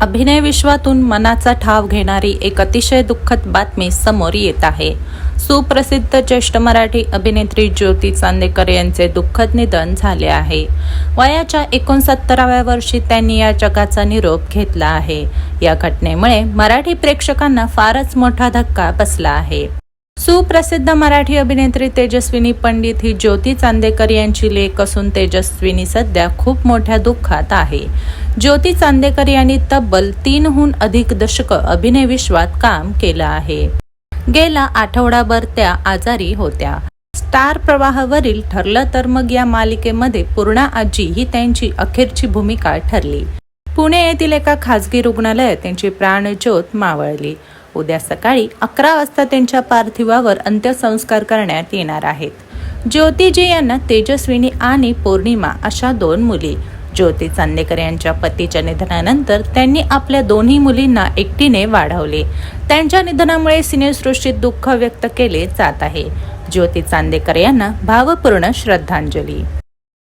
अभिनय विश्वातून मनाचा ठाव घेणारी एक अतिशय दुःखद बातमी समोर येत आहे. सुप्रसिद्ध ज्येष्ठ मराठी अभिनेत्री ज्योती चांदेकर यांचे दुःखद निधन झाले आहे. वयाच्या एकोणसत्तराव्या वर्षी त्यांनी या जगाचा निरोप घेतला आहे. या घटनेमुळे मराठी प्रेक्षकांना फारच मोठा धक्का बसला आहे. सुप्रसिद्ध मराठी अभिनेत्री तेजस्विनी पंडित ही ज्योती चांदेकर यांची लेख असून तेजस्विनी सध्या खूप मोठ्या दुःखात आहे. ज्योती चांदेकर यांनी तब्बल तीनहून अधिक दशक अभिनय विश्वात काम केलं आहे. गेला आठवडाभर त्या आजारी होत्या. स्टार प्रवाहावरील ठरलं तर मग या मालिकेमध्ये पूर्णा आजी ही त्यांची अखेरची भूमिका ठरली. पुणे येथील एका खासगी रुग्णालयात त्यांची प्राणज्योत मावळली. उद्या सकाळी अकरा वाजता त्यांच्या पार्थिवावर अंत्यसंस्कार करण्यात येणार आहेत. ज्योतिजी यांना तेजस्विनी आणि पौर्णिमा अशा दोन मुली. ज्योती चांदेकर यांच्या पतीच्या निधनानंतर त्यांनी आपल्या दोन्ही मुलींना एकटीने वाढवले. त्यांच्या निधनामुळे सिनेसृष्टीत दुःख व्यक्त केले जात आहे. ज्योती चांदेकर यांना भावपूर्ण श्रद्धांजली.